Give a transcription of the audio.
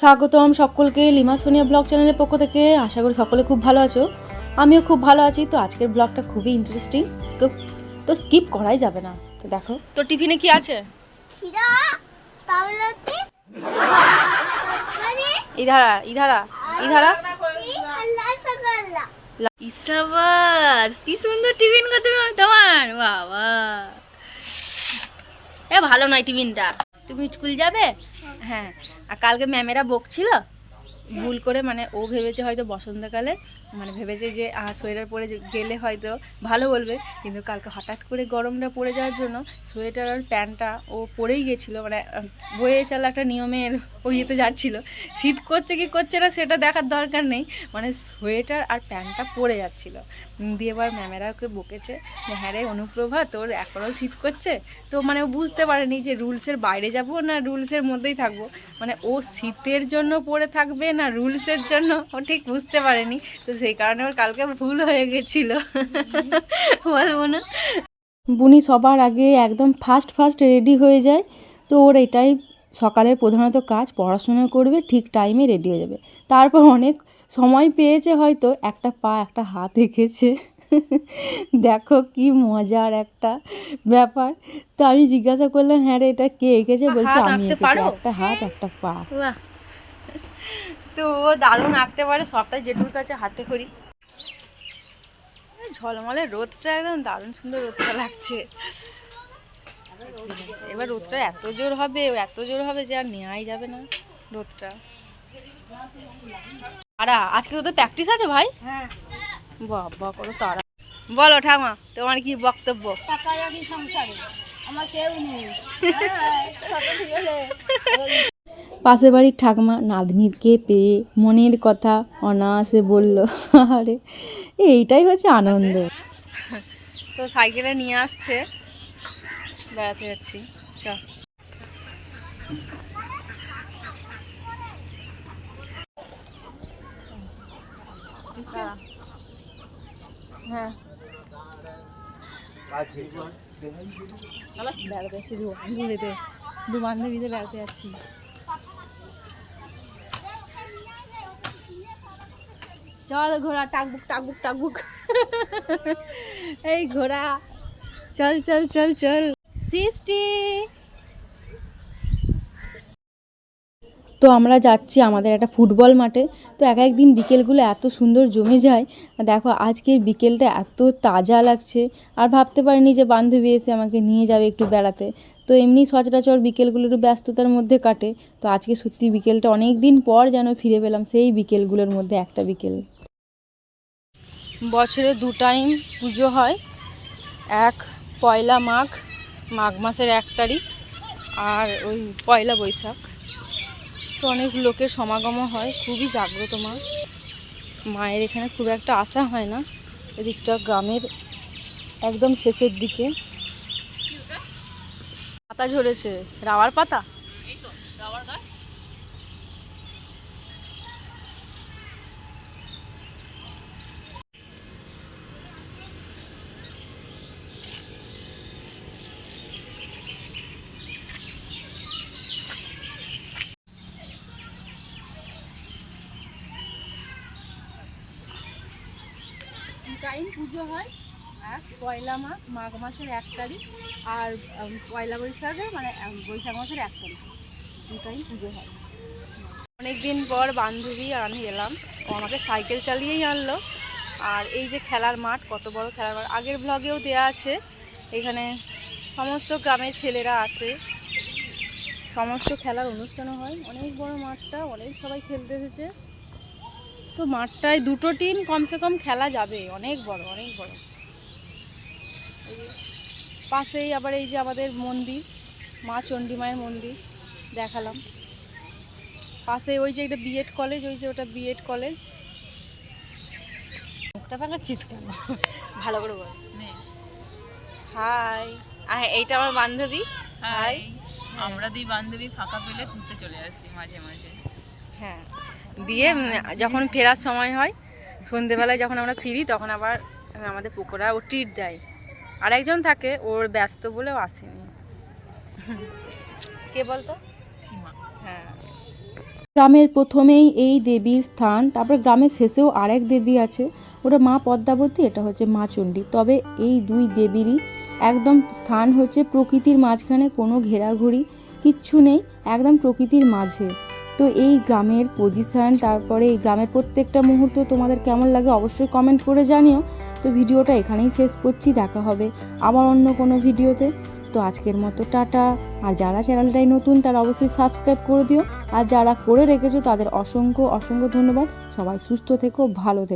স্বাগতম সকলকে lima Sonia blog চ্যানেলের পক্ষ থেকে। আশা করি সকলে খুব ভালো আছো। আমিও খুব ভালো আছি। তো আজকের ব্লগটা খুবই ইন্টারেস্টিং স্কিপ তো স্কিপ করাই যাবে না। তো দেখো। তো টিফিনে কি আছে? ইধারা ইধারা ইধারা। ইসাবাস কি সুন্দর টিফিন তুমি তোমার। বাবা। এ ভালো নয় টিফিনটা। তুমি স্কুল যাবে? হ্যাঁ। আর কালকে ম্যামেরা বকছিল। ভুল করে মানে ও ভেবেছে হয়তো বসন্তকালে মানে ভেবেছে যে সোয়েটার পরে গেলে হয়তো ভালো বলবে, কিন্তু কালকে হঠাৎ করে গরমটা পড়ে যাওয়ার জন্য সোয়েটার আর প্যান্টটা ও পরেই গেছিল মানে বয়ে চলা একটা নিয়মের ইয়েতে যাচ্ছিল। শীত করছে কি করছে না সেটা দেখার দরকার নেই মানে সোয়েটার আর প্যান্টটা পরে যাচ্ছিল। দিয়ে এবার ম্যামেরা ওকে বকেছে যে হ্যাঁ রে, অনুপ্রভা, তোর এখনও শীত করছে? তো মানে ও বুঝতে পারেনি যে, রুলসের বাইরে যাব না, রুলসের মধ্যেই থাকব। মানে ও শীতের জন্য পরে থাকবে না রুলসের জন্য ও ঠিক বুঝতে পারেনি। তো সেই কারণে ওর কালকে ভুল হয়ে গেছিল। বলব না বুনি সবার আগে একদম ফার্স্ট ফার্স্ট রেডি হয়ে যায়। তো ওর এটাই সকালের প্রধানত কাজ পড়াশোনা করবে ঠিক টাইমে রেডি হয়ে যাবে। তারপর অনেক সময় পেয়েছে হয়তো একটা পা একটা হাত এঁকেছে। দেখো কি মজার একটা ব্যাপার। তো আমি জিজ্ঞাসা করলাম হ্যাঁ রে এটা কে এঁকেছে? বলছে আমি এঁকেছি? একটা হাত একটা পা। তো ও দারুণ আঁকতে পারে সবটাই জেঠুর কাছে হাতে করি। ঝলমলে রোদটা একদম দারুণ সুন্দর রোদটা লাগছে। এবার রোদটা এত জোর হবে এত জোর হবে যে আর নেওয়াই যাবে না রোদটা। তারা আজকে তোদের প্র্যাকটিস আছে ভাই? হ্যাঁ। বাবা করো তারা বলো ঠামা তোমার কি বক্তব্য? আমার কেউ নেই। পাশের বাড়ির ঠাকমা নাতনিরকে পেয়ে মনের কথা অনায়াসে বলল, আরে, এইটাই হচ্ছে আনন্দ। তো সাইকেলে নিয়ে আসছে। বেড়াতে যাচ্ছি। চ হ্যাঁ। বেড়াতে যাচ্ছি। দু বান্ধবীতে বেড়াতে যাচ্ছি। চল ঘোড়া টাকবুক টাকবুক টাকবুক এই ঘোড়া, চল চল চল চল। সৃষ্টি। তো আমরা যাচ্ছি আমাদের একটা ফুটবল মাঠে। তো এক একদিন বিকেলগুলো এত সুন্দর জমে যায়। দেখো, আজকের বিকেলটা এত তাজা লাগছে। আর ভাবতে পারিনি যে বান্ধবী এসে আমাকে নিয়ে যাবে একটু বেড়াতে। তো এমনি সচরাচর বিকেলগুলো একটু ব্যস্ততার মধ্যে কাটে। তো আজকে সত্যি বিকেলটা অনেক দিন পর যেন ফিরে পেলাম সেই বিকেলগুলোর মধ্যে একটা বিকেল। বছরে দু টাইম পুজো হয়। এক পয়লা মাঘ মাঘ মাসের এক তারিখ, আর ওই পয়লা বৈশাখ। তো অনেক লোকের সমাগম হয়, খুবই জাগ্রত মা। মায়ের এখানে খুব একটা আশা হয় না, এদিকটা গ্রামের একদম শেষের দিকে। পাতা ঝরেছে রাবার পাতা? টাইম পুজো হয় এক পয়লা মাঘ মাঘ মাসের এক তারিখ, আর পয়লা বৈশাখে মানে বৈশাখ মাসের এক তারিখ দু টাইম পুজো হয়। অনেক দিন পর বান্ধবী আর আমি এলাম, ও আমাকে সাইকেল চালিয়েই আনলো, আর এই যে খেলার মাঠ, কত বড় খেলার মাঠ, আগের ব্লগেও দেয়া আছে, এখানে সমস্ত গ্রামের ছেলেরা আসে। সমস্ত খেলার অনুষ্ঠানও হয়, অনেক বড় মাঠটা, অনেক সবাই খেলতে এসেছে। তো মাঠটায় দুটো টিম কমসে কম খেলা যাবে। অনেক বড় অনেক বড়। পাশেই আবার এই যে আমাদের মন্দির মা চণ্ডী মায়ের মন্দির দেখালাম। পাশে ওই যে একটা বিএড কলেজ ওই যে ওটা বিএড কলেজ মুখটা ভাঙাচ্ছিস কেন? ভালো করে বল। হাই এইটা আমার বান্ধবী। হাই আমরা দুই বান্ধবী ফাঁকা পেলে ঘুরতে চলে আসি মাঝে মাঝে। হ্যাঁ। দিয়ে যখন ফেরার সময় হয় সন্ধেবেলায় যখন আমরা ফিরি তখন আবার আমাদের পুকুরা ও ট্রিট দেয়। আর একজন থাকে ওর ব্যস্ত বলেও আসেনি। কে বলতো? সীমা। হ্যাঁ। গ্রামের প্রথমেই এই দেবীর স্থান তারপর গ্রামের শেষেও আরেক দেবী আছে। ওটা মা পদ্মাবতী এটা হচ্ছে মা চণ্ডী। তবে এই দুই দেবীরই একদম স্থান হচ্ছে প্রকৃতির মাঝখানে কোনো ঘেরাঘুরি কিচ্ছু নেই একদম প্রকৃতির মাঝে। তো এই গ্রামের পজিশান তারপরে এই গ্রামের প্রত্যেকটা মুহূর্ত তোমাদের কেমন লাগে অবশ্যই কমেন্ট করে জানিও। তো ভিডিওটা এখানেই শেষ করছি, দেখা হবে আবার অন্য কোনো ভিডিওতে। তো আজকের মতো টাটা। আর যারা চ্যানেলটাই নতুন, তারা অবশ্যই সাবস্ক্রাইব করে দিও। আর যারা করে রেখেছো, তাদের অসংখ্য অসংখ্য ধন্যবাদ। সবাই সুস্থ থেকো, ভালো থেকো।